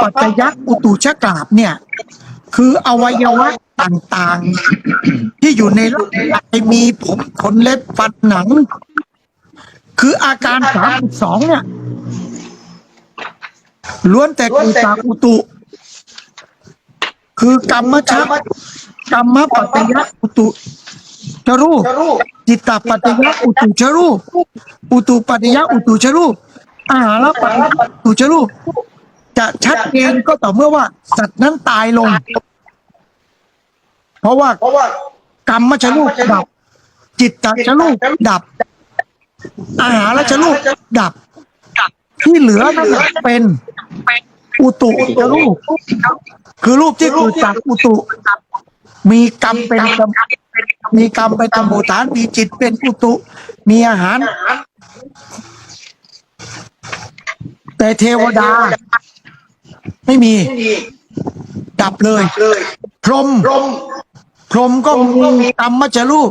ปัจจยักอุตุชกราบเนี่ย คืออวัยวะต่างๆ ที่อยู่ในร่างกายมีผมขนเล็บฟันหนัง คืออาการสามสิบสองเนี่ยล้วนแต่เกิดจากอุตุ คือกรรมชักกรรมปัจจยะอุตุชรูปจิตตปัจจยะอุตุชรูปอุตุปัจจยะอุตุชรูปอาหารปัจจยะอุตุชรูป จะชัดเจนก็ต่อเมื่อว่า สัตว์นั้นตายลง เพราะว่าเพราะว่ากรรมชรูปดับ จิตตชรูปดับ อาหารชรูปดับ ที่เหลือนั่นน่ะเป็น อุตุชรูปคือรูปที่เกิดจากอุตุ มีกรรมเป็นกรรมมีกรรมเป็นสมุทฐานมีจิตเป็นอุตุ มีอาหาร แต่เทวดา ไม่มีที่ดีดับเลยเลยพรหมลมพรหมก็มีกรรมชรูป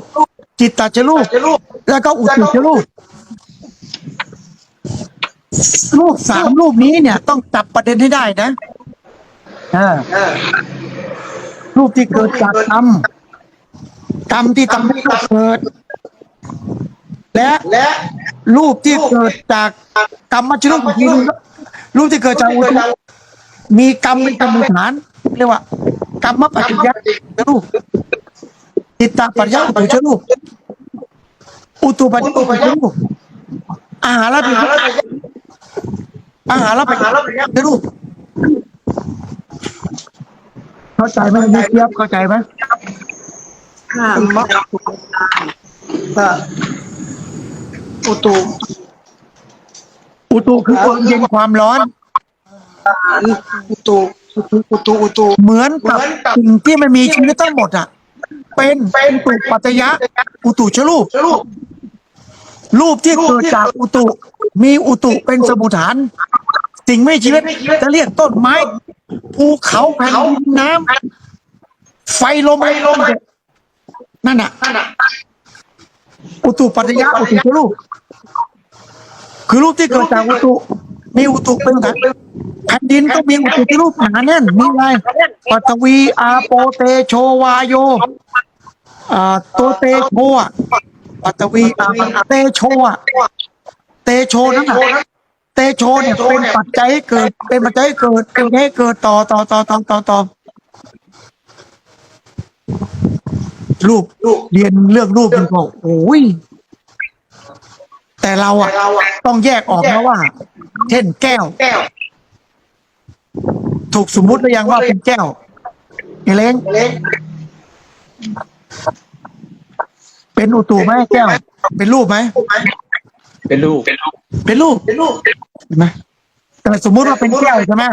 จิตตชรูปจะรูป แล้วก็อุตุชรูป รูปสามรูปนี้เนี่ย ต้องจับประเด็นให้ได้นะอ่าเออรูปที่เกิดจากกรรมกรรมที่ทำให้เกิด และและรูปที่เกิดจากกรรมมชรูปอีกทีหนึงรูปที่เกิดจากอุตุ มีกรรมเป็นสมุทฐานเรียกว่ากรรมปัจจยัรูปจิตตปัจจยอุตุชรูปอุตุปัจจยอุตุชรูปอาหารละอาหารแล้วอาหารละปัจจยรูปเข้าใจไหมนี่เทียบเข้าใจไหมค่ะมะก็อุตุอุตุคือความเย็นความร้อน อาหารอุตุอุตุอุตุอุตุเหมือนกับสิ่งที่มันมีชีวิตทั้งหมดอะ เป็นอุตุปัจจยะ อุตุชรูปจะรูป รูปที่เกิดจากอุตุ มีอุตุเป็นสมุทฐาน สิ่งไม่มีชีวิตจะเรียกต้นไม้ภูเขาแผ่นดินน้ำไฟลมไปลมไปนั่นน่ะนั่นน่ะอุตุปัจจยะอุตุชรูป คือรูปที่เกิดจากอุตุ มีอุตุเป็นสมุทฐานแผ่นดินต้องมีอุตุชรูปหนาแน่นมีอะไรปัตวีอาโปเตโชวาโยอ่าตัวเตโชอะปัตวีอาเตโชอะเตโชนั่นน่ะเตโชเนี่ยเป็นปัจจัยให้เกิด เป็นปัจจัยให้เกิดเป็นให้เกิดต่อต่อต่อต่อต่อต่อรูปรูปเรียนเรื่องรูปมันก็โอ้ย แต่เราแต่อะเราอะต้องแยกออกนะว่า เช่นแก้วแก้ว ถูกสมมุติหรือยังว่าเป็นแก้วไอเล้งเล็กเป็นอุตุไหมแก้ว เป็นรูปไหมเป็นลูกเป็นรูปเป็นรูปเห็นไหมแต่สมมุติว่าเป็นแก้วใช่ไหม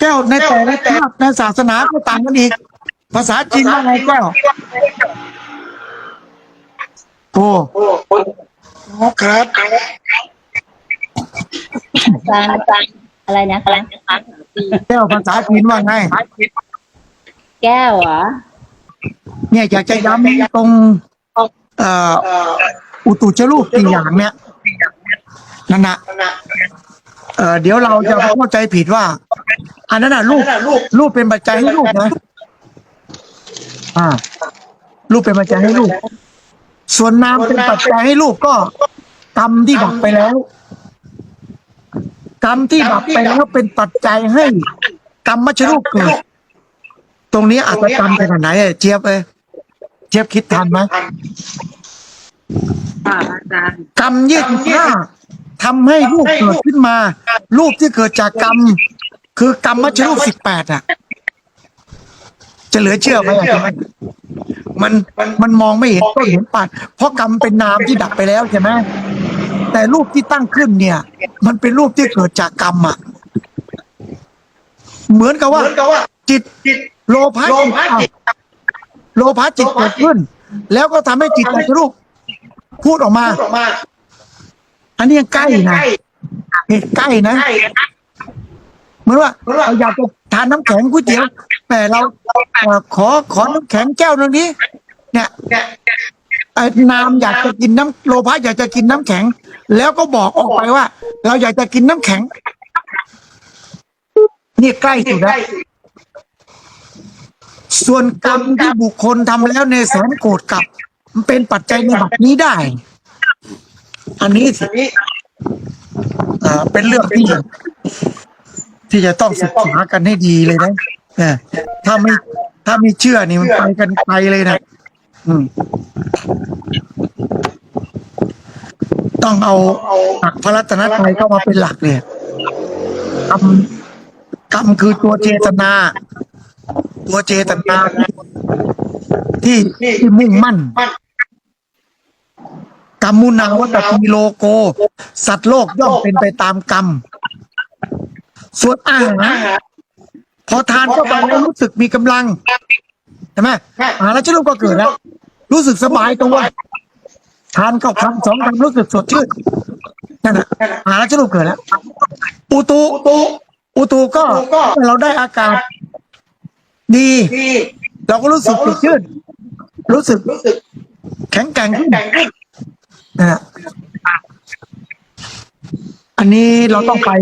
แก้วในแต่ละชาติในศาสนาก็ต่างกันอีก ภาษาจีนว่าไงแก้วโอ้โอ้โห ครับอาจารย์อาจารย์อะไรนะคะแก้วภาษาจีนว่าไง แก้วเหรอ เนี่ยอยากจะย้ำตรงเอ่อเอ่ออุตุชรูปกี่อย่างเนี่ยนั่นนะนั่นน่ะเอ่อเดี๋ยวเราจะเข้าใจผิดว่า อันนั้นน่ะรูปนั่นน่ะรูปรูปเป็นปัจจัยให้รูปนะ อ่า รูปเป็นปัจจัยให้รูป ส่วนนามเป็นปัจจัยให้รูปก็กรรมที่ดับไปแล้ว กรรมที่ดับไปแล้วเป็นปัจจัยให้กรรมมชรูปเกิด ตรงนี้อาจจะจำขนาดไหนอะเจี๊ยบเอ้เจี๊ยบคิดทันไหมะกรรมยี่สิบห้าทำให้รูปเกิดขึ้นมา รูปที่เกิดจากกรรม คือกรรมมชรูปสิบแปดอะ จะเหลือเชื่อไหมอะมันมันมองไม่เห็นต้นเห็นปลายเพราะกรรมเป็นนามที่ดับไปแล้วใช่ไหมแต่รูปที่ตั้งขึ้นเนี่ย มันเป็นรูปที่เกิดจากกรรมอะเหมือนกับเหว่ามือนกับว่า จิตจิตโลภะโลจิตภะจิตโลภะจิตเกิดขึ้น แล้วก็ทำให้จิตตรูปพูดออกมาพูดออกมา อันนี้ยังใกล้นะเหตุใกล้นะใช่เหมือนว่าเหมือนว่าเราอยากจะ ทานน้ำแข็งก๋วยเตี๋ยวแต่เราเอ่อขอขอน้ำแข็งแก้วหนึงนี้เนี่ยเนี่ยไอ้นามอยากจะกินน้ำโลภะอยากจะกินน้ำแข็ง แล้วก็บอกออกไปว่า เราอยากจะกินน้ำแข็ง นี่ใกล้สุดแล้ว ส่วนกรรมที่บุคคลทำแล้วในแสนโกรธกลับ มันเป็นปัจจัยในบัดนี้ได้ อันนี้สิอันนี้ อ่าเป็นเรื่องที่ ที่จะต้องศึกษากันให้ดีเลยนะเนี่ยถ้าไม่ถ้าไม่เชื่อนี่มันไปกันไกลเลยนะอืมต้องเอาหลักพระรัตนตรัยเข้ามาเป็นหลักเลยกรรมกรรมคือตัวเจตนา ตัวเจตนา ที่ที่มุ่งมั่นกรรมุนาวัตตีโลโก สัตว์โลกย่อมเป็นไปตามกรรม ส่วนอาหารพอทานเข้าไปแล้วรู้สึกมีกำลังใช่ไหมอาหารแล้วจะรู้ก็เกิดแล้วรู้สึกสบายตัวทานเข้าคำสองคำรู้สึกสดชื่นนั่นแหละอาหารแล้วจะรู้เกิดแล้วอุตุตุอุตุก็เราได้อากาศดีดีเราก็รู้สึกสดชื่นรู้สึกรู้สึกแข็งแกร่งขึ้นแต่งขึ้นนะฮะอันนี้เราต้องไป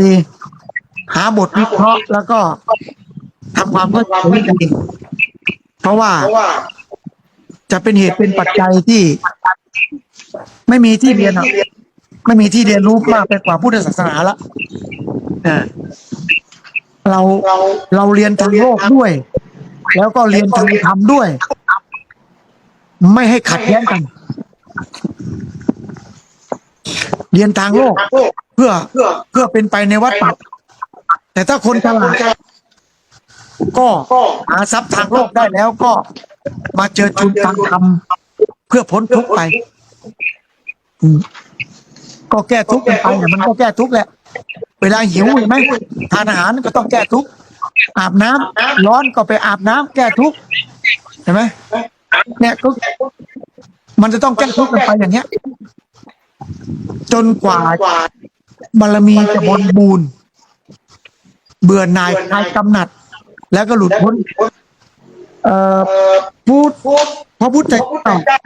หาบทวิเคราะห์แล้วก็ทำความเข้าใจกันเองเพราะว่าจะเป็นเหตุเป็นปัจจัยที่ ไม่มีที่เรียนไม่มีที่เรียนรู้มากไปกว่าพุทธศาสนาละเราเราเรียนทางโลกด้วย แล้วก็เรียนทางธรรมด้วย ไม่ให้ขัดแย้งกัน เรียนทางโลก เพื่อเพื่อเพื่อเป็นไปในวัฏฏะ แต่ถ้าคนฉลาดก็หาทรัพย์ทางโลกได้แล้วก็มาเจอจุนทางธรรมเพื่อพ้นทุกข์ไปก็แก้ทุกข์กันไปเนี่ยมันก็แก้ทุกข์แหละ เวลาหิวเห็นไหมทานอาหารก็ต้องแก้ทุกข์อาบน้ำร้อนก็ไปอาบน้ำแก้ทุกข์เห็นไหมเนี่ยก็มันจะต้องแก้ทุกข์กันไปอย่างเงี้ย จนกว่ากว่าบารมีจะบริบูรณ์ เบื่อหน่ายคลายกำหนัด แล้วก็หลุดพ้นเอ่อเอ่อพูดพูดพระพุทธพระพุทธเจ้าเจ้า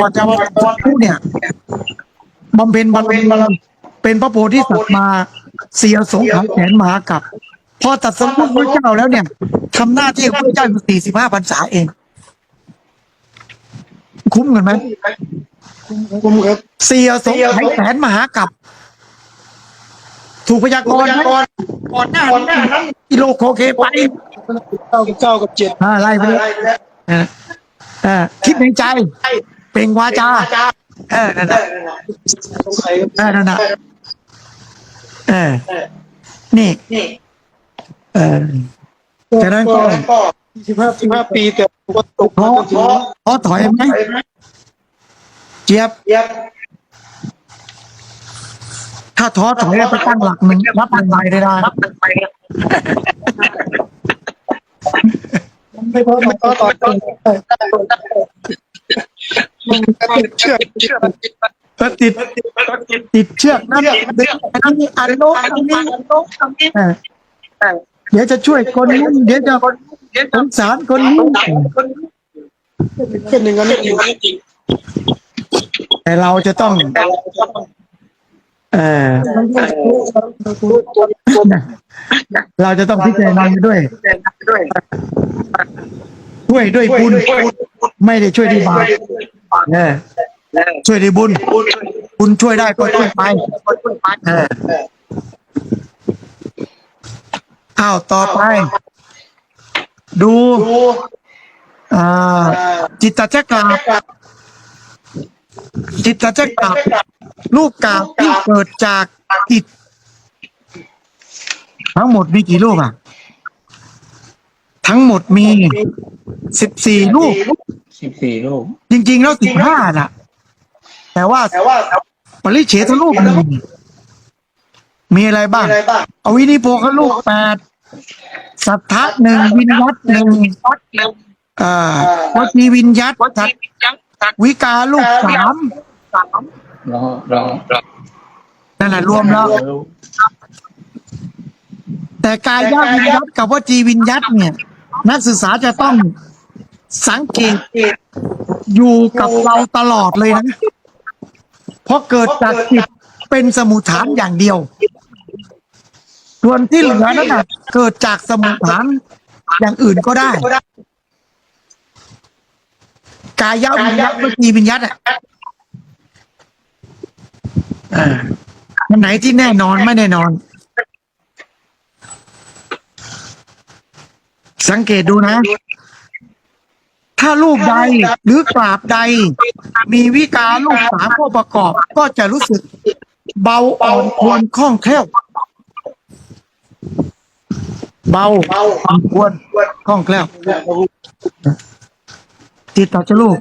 ก่อนจะมาเป็นผู้เนี่ยบำเพ็ญบารมีเป็นพระโพธิสัตว์มาเสียสงขารแสนมหากับพอตัดสรุปพระเจ้าแล้วเนี่ยทำหน้าที่ของพระเจ้าอยู่สี่สิบห้าพรรษาเอง คุ้มกันไหมคุ้มครับเสียสงขารแสนมหากับ ถูกพยากก่อรนณ์ไหมก่อนก่อนหน้าก่อนหน้านั้นกิโลโคเคไปเก้ากับเก้ากับเจ็ดอ่าไล่ไปอะไรเลยไปแล้วเออเออคิดในใจ เปล่งวาจาจ้าเออนั่นได้น่ะสงสัยเออนั่นน่ะเออนี่นี่เออฉะนั้นก็ก็สิบห้าสิบห้าปีแต่ก็ตกท้อมาจนถึงท้อถอยไหมไปไหมเจี๊ยบเย็บ ถ้าท้อถอยไปตั้งหลักหนึ่งรับหนึ่งใบได้นะไม่พอไม่พอตอนตอมันติดเชือกเชือกก็ติดติดเชือกนั่นดึงอันนี้อันโน้นอันนี้เออเดี๋ยวจะช่วยคนนู้นเดี๋ยวจะสงสารคนนี้เป็นอย่างนั้นจริงแต่เราจะต้อง เออเราจะต้องพิจารณาด้วยช่วยด้วยบุญไม่ได้ช่วยด้วยบาปเออช่วยด้วยบุญบุญช่วยได้ก็ช่วยไปเอออ้าวต่อไป ดู อ่า จิตตะจักราบ จิตตจักราบลูกกาบที่เกิดจากจิต ทั้งหมดมีกี่ลูกอะ ทั้งหมดมีสิบสี่ลูกสิบสี่ลูกจริง ๆ แล้วสิบห้าน่ะ แต่ว่าแต่ว่าปริเฉทลูกหนึ่งมีอะไรบ้างอะไรบ้าง อวินิโพคลูกแปดสัทธะหนึ่งวินยัตหนึ่งอ่าวจีวินยัตสัต วิกาลูกสามรอรอรอนั่นแหละรวมแล้วลูกแต่กายวินยัตกับวจีวินยัตเนี่ย นักศึกษาจะต้องสังเกตอยู่กับเราตลอดเลยนะ เพราะเกิดจากจิตเป็นสมุทฐานอย่างเดียว ส่วนที่เหลือนั้นน่ะเกิดจากสมุนฐานอย่างอื่นก็ได้ กายวิญญาตเมื่อกี้วิญญาตอะอ่ามันไหนที่แน่นอนไม่แน่นอน สังเกตดูนะ ถ้ารูปใดหรือกราบใด มีวิการรูปสามข้อประกอบ ก็จะรู้สึกเบาอ่อนควรคล่องแคล่ว เบาอ่อนควรคล่องแคล่ว จิตต่อจะรูป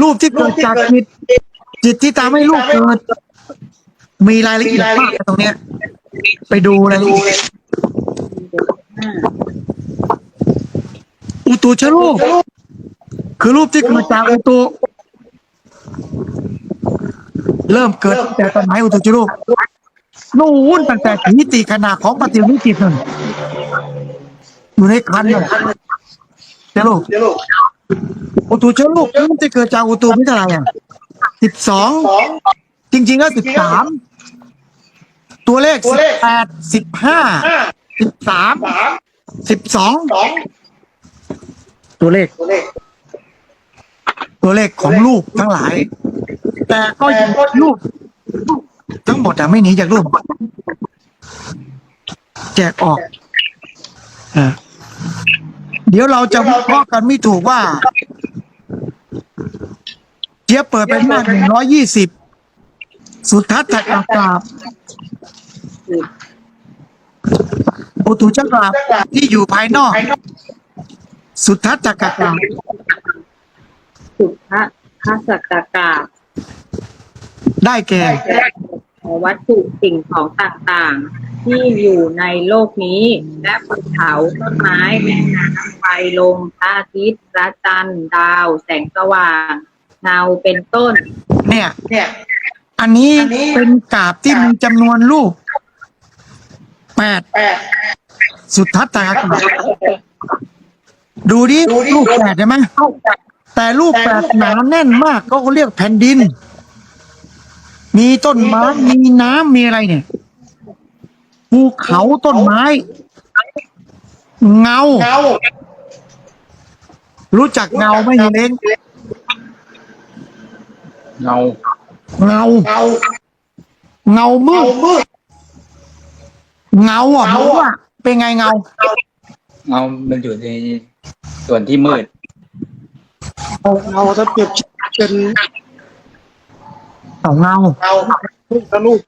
รูปที่เกิดจากจิต จิตที่ทำให้รูปเกิด มีรายละเอียดมากตรงเนี้ย ไปดูรายละเอียดอุตุชรูป คือรูปที่เกิดจากอุตุ เริ่มเกิดตั้งแต่สมัยอุตุชรูปนู่นตั้งแต่นิติขนาดของปฏิวิจิตนั่นอยู่ในคันนั่นเจ้าลูก อุตุชลูกรูปที่เกิดจากอุตุไม่เท่าไหร่อะสิบสองจริงๆก็สิบสามตัวเลขสิบแปดสิบห้าสิบสามสิบสองตัวเลข ตัวเลขของลูกทั้งหลาย แต่ก็ยังลูกทั้งหมดอะไม่หนีจากลูกแจกออกอ่เดี๋ยวเราจะวิเคราะห์กันไม่ถูกว่า เจี๊ยบเปิดเป็นหน้าหนึ่งร้อยยี่สิบสุทัศน์จักรกราบอุตุจักรกราบที่อยู่ภายนอก สุทัศน์จักรกราบสุภาพสักกาได้แก่วัตถุสิ่งของต่างๆ ที่อยู่ในโลกนี้ และภูเขาต้นไม้แม่น้ำไฟลมพระอาทิตย์พระจันทร์ดาว แสงสว่าง เงาเป็นต้น เนี่ย เนี่ย อันนี้เป็นกราบที่มีจำนวนรูปแปดแปดสุทัศน์จักรกราบดูดิรูปแปดใช่ไหมแต่รูปแปดหนาแน่นมากก็เขาเรียกแผ่นดิน มีต้นไม้มีน้ำมีอะไรเนี่ยภูเขาต้นไม้ เงา เงารู้จักเงาไหมเฮเล้ง เงา เงา เงา เงามืเงาดมืดเงาอะมึงว่าเป็นไงเงา เงา มันอยู่ในส่วนที่มืดเงาเงาถ้าเปรียบเป็นเอาเงา เงาลูกกับลูก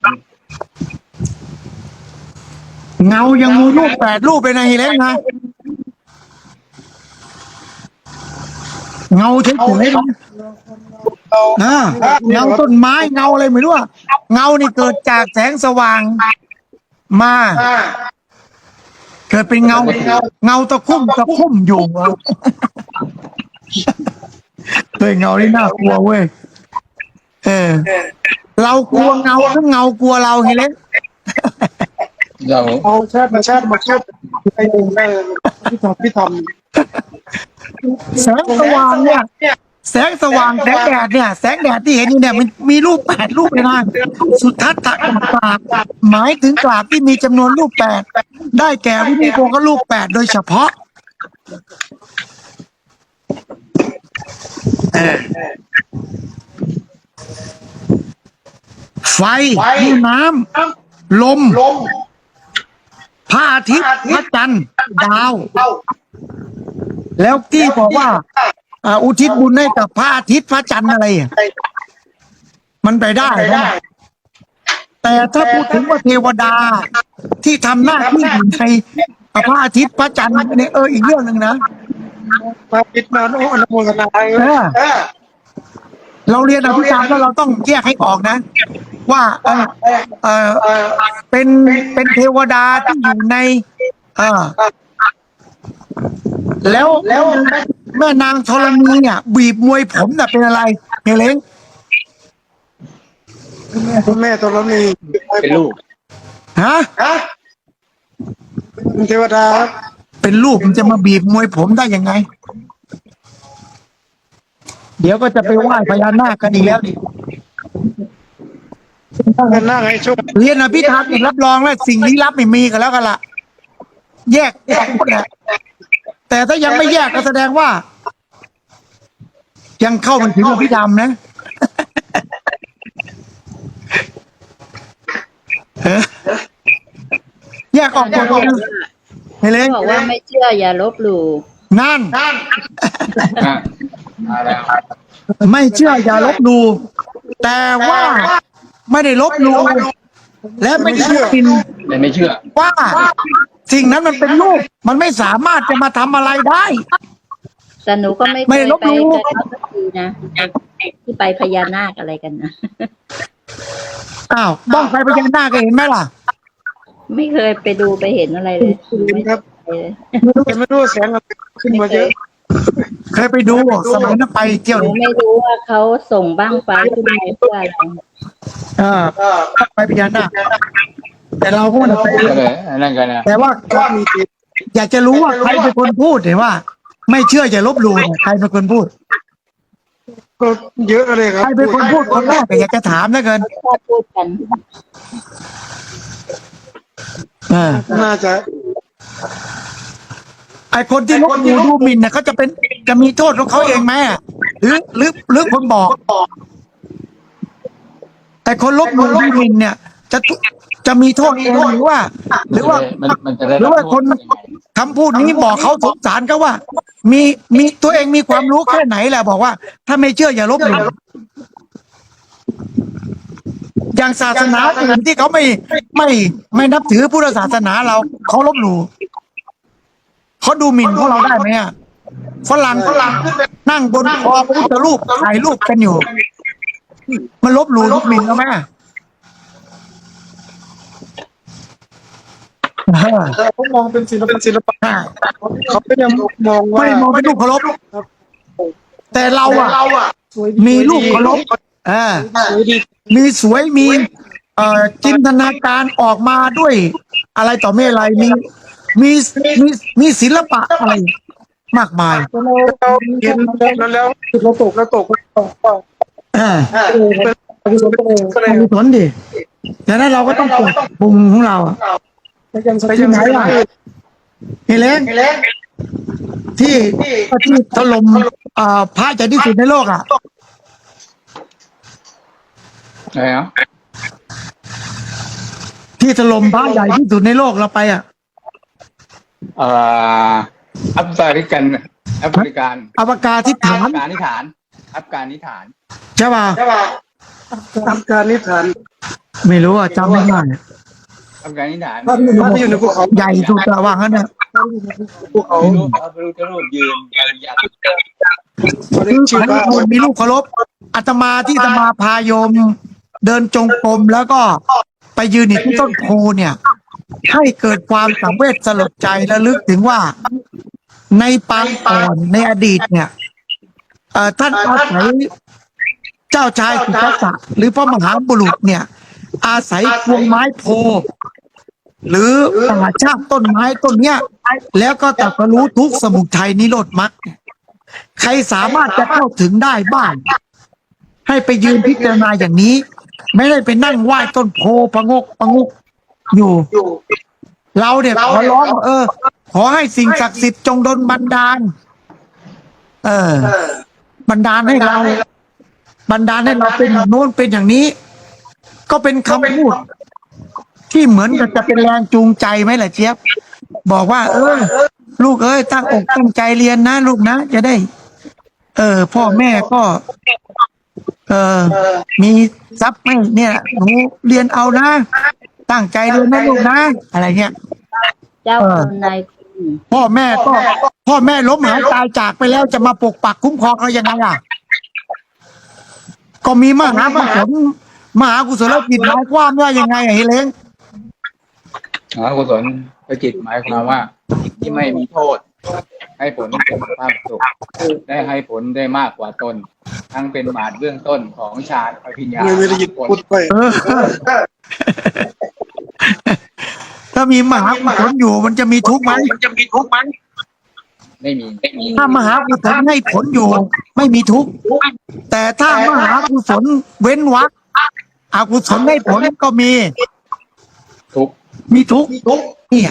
เงายังมีรูปแปดรูปเป็นไงเฮเล้งนะเงาเฉยๆนะเงา อ่าเงาต้นไม้เงาอะไรไม่รู้อะเงานี่เกิดจากแสงสว่างมาอ่าเกิดเป็นเงา เงาตะคุ่มตะคุ่มอยู่อะเฮ้ยเงานี่น่ากลัวเว้ยเออ เรากลัวเงาหรือเงากลัวเราเฮเล้งเราเอาชาติมาชาติมาชาติไปเองได้พี่ทำพี่ทแสงสว่างเนี่ย แสงสว่างแสงแดดเนี่ย แสงแดดที่เห็นอยู่เนี่ยมันมีรูปแปดรูปเลยนะสุทัศน์ตะกราบหมายถึงกราบที่มีจำนวนรูปแปดได้แก่วินิโกก็รูปแปดโดยเฉพาะเออไฟน้ำลมำลมพระอาทิตย์พระจันทร์ดาวเข้าแล้วที่บอกว่า อ่าอุทิศบุญให้กับพระอาทิตย์พระจันทร์อะไรอะมันไปได้ไปนะได้ แต่ถ้าพูดถึงว่าเทวดาที่ทำหน้าที่อยู่ในพระอาทิตย์พระจันทร์เนี่ยเอออีกเรื่องหนึ่งนะมาปิดมาโอ้อนุโมทนาเออ เออ เราเรียนอภิธรรมแล้วเราต้องแยกให้ออกนะ ว่าเออเออเออเป็นเป็นเทวดาที่อยู่ในเออ แล้วแล้วแม่นางธรณีเนี่ย บีบมวยผมน่ะเป็นอะไรเฮเลงคุณแม่ตัวเรานี่เป็นลูกฮะฮะเป็นเทวดาเป็นลูกมันจะมาบีบมวยผมได้ยังไง เดี๋ยวก็จะไปไหว้พญานาคกันอีกแล้วดิกันหน้าให้โชคเรียนอภิธรรมอีกรับรองแล้วสิ่งลี้ลับไม่มีกันแล้วกันละแยกแยกหมดแหละ แต่ถ้ายังไม่แยกก็แสดงว่า ยังเข้ามันถึงอภิธรรมนะเออแยกออกหมดเลยเห็นเลยบอกว่าไม่เชื่ออย่าลบหลู่นั่นอะมาแล้วไม่เชื่ออย่าลบหลู่แต่ว่าไม่ได้ลบหลู่และไม่ได้กินแต่ไม่เชื่อว่า สิ่งนั้นมันเป็นรูปมันไม่สามารถจะมาทำอะไรได้ แต่หนูก็ไม่ไม่เคยลบไปหลู่ กันสักทีนะที่ไปพญานาคอะไรกันนะอ้าวบ้องไฟพญานาคก็เห็นไหมล่ะ ไม่เคยไปดูไปเห็นอะไรเลยเห็นครับ ไปเลยแต่ไม่รู้ว่าแสงอะไรขึ้นไม่มาเคเยยอะ เคยไปดูสมัยนั้นไปเที่ยวหนูไม่รู้ว่าเขาส่งบ้างไฟขึ้นมาเพื่ออะไร เออไปพญานาค แต่เราก็ไม่ได้ไปก็เลยอันนั่นกันนะแต่ว่าก็มีติดอยากจะรู้ว่าใครเป็นคนพูดเห็นว่า ไม่เชื่ออย่าลบหลู่เนี่ยใครเป็นคนพูดก็เยอะเลยครัใคบรเป็นคนพูดคนแรกแต่อยากจะถามนะเกินชอบพูดกันเออน่าจะไอคนที่ลบหลู่ดูหมิ่นเนี่ยเขาจะเป็นจะมีโทษของเขาเองไหมอะหรือหรือหรือคนบอกไอคนลบหลู่ดูหมิ่นเนี่ยจะ จะมีโทษเองหรือว่า หรือว่ามันมันจะได้หรือรับว่าโทคษนยังไงคำพูดนี้บอกเขาสงสารก็ว่า มีมีตัวเองมีความรู้แค่ไหนแหละบอกว่า ถ้าไม่เชื่ออย่าลบหลู่อย่างศาสนาอื่นที่เขาไม่ไม่ไม่นับถือพุทธศาสนาเราเขาลบหลู่เขาดูหมิ่นพวกเราได้ไหมอะฝรั่งฝรั่งนั่งบนคอพระพุทธรูปถ่ายรูปกันอยู่ มันลบหลู่ลบหมิ่นเราไหมอะ เขามองเป็นศิลปะศิลปะเขาไม่ได้มองว่าไม่ได้มองเป็นลูกเคารพแต่เราอะ มีลูกเคารพออสวยดีมีสวยมีเอ่อจินตนาการออกมาด้วย อะไรต่อไม่อะไรมีมีมีมีศิลปะอะไรมากมายเราเห็นแล้วแล้วเราตกแล้วตกเออก็เลยมีผลดิแต่นั้นเราก็ต้องปกปรุงของเราอะ ไปยังไงล่ะเฮเลนที่ที่ถล่มเอ่อพระใหญ่ที่สุดในโลกอะอะไรเนาะที่ถล่มพระใหญ่ที่สุดในโลกเราไปอะเอ่ออัฟกานิกันอัฟริกันอวกาศที่ฐาอันฟกานิฐานอัฟกานิฐานใช่ป่ะทำการนิทาน ไม่รู้อะจำไม่ได้ อัฟกานิฐานถ้าอยู่ในภูเขาใหญ่สุดอะว่างั้นเนี่ยภูเขารูปพระพุทธรูปยืนยันเขาเรียคืกอชื่อพระว่าคนมีลูกเคารพอาตมาที่อาตมาพาโยม เดินจงกรมแล้วก็ไปยืนอยู่ที่ต้นโพเนี่ย ให้เกิดความสังเวชสลดใจและลึกถึงว่าในปางก่อนในอดีตเนี่ยเอ่อท่านอาศัยเจ้าชายสุทัศน์หรือพระมหาบุรุษเนี่ย อาศัยพวงไม้โพ หรือป่าชาติต้นไม้ต้นเนี้ย แล้วก็ตรัสรู้ทุกข์สมุทัยนิโรธมรรคใครสามารถจะเข้าถึงได้บ้าง ให้ไปยืนพิจารณาอย่างนี้ ไม่ได้ไปนั่งไหว้ต้นโพประงกประงกอยู่ เราเนี่ยขอร้องว่าเออ ขอให้สิ่งศักดิ์สิทธิ์จงดลบันดาล เออ บันดาลให้เรา บันดาลให้เราเป็นอย่างโน้นเป็นอย่างนี้ ก็เป็นคำพูดที่เหมือนกับจะเป็นแรงจูงใจไหมล่ะเจี๊ยบ บอกว่า เออ ลูกเอ้ยตั้งอกตั้งใจเรียนนะลูกนะจะได้ เออ พ่อแม่ก็ เออมีทรัพย์ให้เนี่ยหนูเรียนเอานะตั้งใจเรียนนะลูกนะอะไรเงี้ยเจ้าเออคุณนายคุณพ่อแม่ก็พ่อแม่ล้มหายตายจากไปแล้วจะมาปกปักคุ้มครองเรายังไงอะก็มีมหากุศลม หากุศลจิตหมายความว่ายังไงอะเฮเลงมหากุศลประจิตหมายความว่าที่ไม่มีโทษ ให้ผลเป็นความสุขได้ให้ผลได้มากกว่าตน ทั้งเป็นบาทเบื้องต้นของฌานอภิญญาไม่ได้ยินพูดไปเออถ้ามีมหากุศลอยู่มันจะมีทุกข์ไหมไม่มีไม่มีถ้ามหากุศลให้ผลอยู่ ไม่มีทุกข์แต่ถ้ามหากุศลเว้นวรรค อกุศลได้ผลก็มี ทุกข์มีทุกข์เนี่ย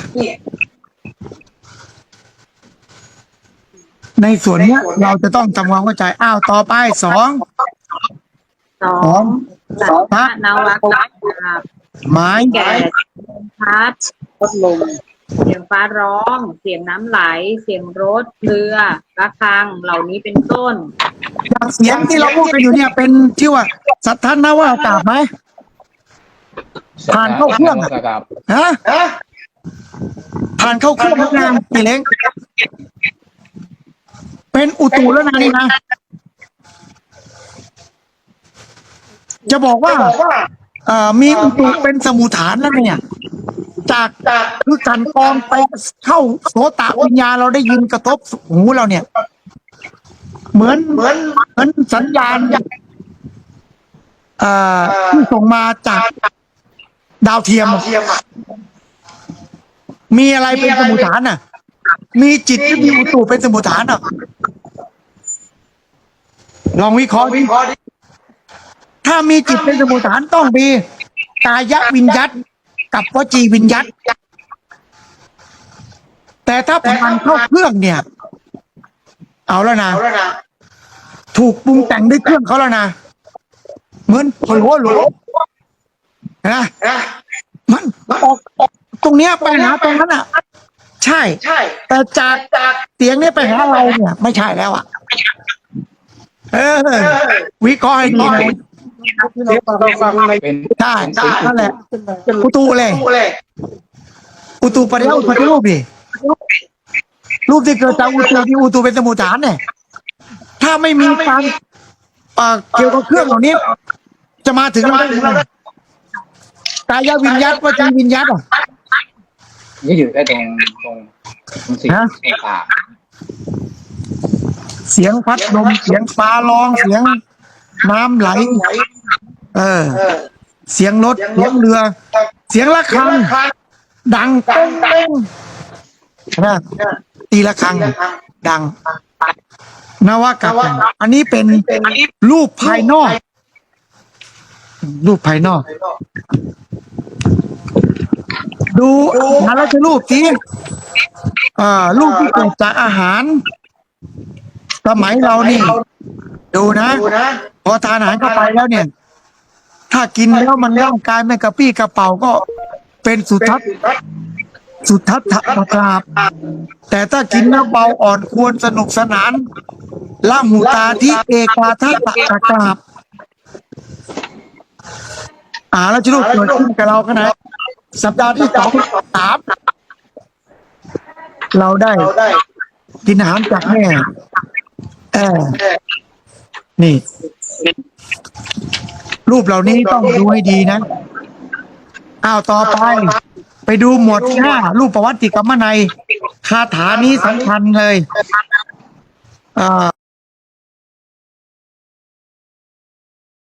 ในส่วนเนี้ย เราจะต้องทำความเข้าใจอ้าวต่อไปสองสอสองงสัทธนวัตกาหมายแก่พัดพัดลม เสียงฟ้าร้อง เสียงน้ำไหล เสียงรถเรือระฆังเหล่านี้เป็นต้น อย่างเสียงที่เราพูดกันอยู่เนี่ยเป็นชื่อว่า สัทธนวากาศไหม ผ่านเข้าเครื่องอะสัทธนวัตกรรมฮะผ่านเข้าเครื่องแล้วนะพี่เล้งเป็นอุตุแล้วนะนี่นะ จะบอกว่า เอ่อมีอุตุเป็นสมุฐานแล้วเนี่ย จากคือการกรองไปเข้าโสตวิญญาณเราได้ยินกระทบหูเราเนี่ย เหมือนเหมือนเหมือนสัญญาณเอ่อที่ส่งมาจากดาวเทียม มีอะไรเป็นสมุฐานอะ มีจิตหรือมีอุตุเป็นสมุฐานอะ ลองวิเคราะห์ดิถ้ามีจิตเป็นสมุฐานต้องมีกายวิญยัต กับวจีวิญยัตแต่ถ้าผ่านเข้าเครื่องเนี่ย เอาแล้วนะถูกปรุงแต่งด้วยเครื่องเขาแล้วนะเหมือนโหลโหลนะมันออกออกตรงเนี้ยไปหาตรงนั้นอะ ใช่ใช่ แต่จากเสียงเนี้ยไปหาเราเนี่ย ไม่ใช่แล้วอะ เออวิเคราะห์ให้ดีนะที่เราฟัง ในเป็นใช่นั่นแหละอุตูเลยอุตุปฏิรูปปฏิรูปดิรูปที่เกิดจากอุตุที่อุตุเป็นสมุทฐานเนี่ย ถ้าไม่มีการเอ่อเกี่ยวกับเครื่องเหล่านี้ จะมาถึงเราได้ยังไงกายวิญญาตวจีวิญญาตอะนี่อยู่ได้ตรงตรงตรงสิ่งฮะต่าเสียงพัดลมเสียงฟ้าร้องเสียงน้ำไหล เออเออ เสียงรถเสียงเรือ เสียงระฆังดังเป้งเป้งนะตีระฆัง ดัง นวากาศอันนี้เป็นรูปภายนอก รูปภายนอก ดูอาหารราชรูปที่อ่ารูปที่เกิดจากอาหาร สมัยเรานี่ ดูนะดูนะพอทานอาหารเข้าไปแล้วเนี่ย ถ้ากินแล้วมันร่างกายไม่กระปี้กระเป๋าก็เป็นสุทัศน์สุทัศน์ประกราบ แต่ถ้ากินแล้วเบาอ่อนควรสนุกสนานละหูตาที่เอกาทัตตะกราบอ่าแล้วจะรู้เกิดขึ้นกับเราขนาดสัปดาห์ที่สองสามเราได้เราได้กินอาหารจากแม่เออนี่ รูปเหล่านี้ต้องดูให้ดีนะอ้าวต่อไป ไปดูหมวดห้ารูปประวัติกรรมในคาถานี้สำคัญเลยอ่า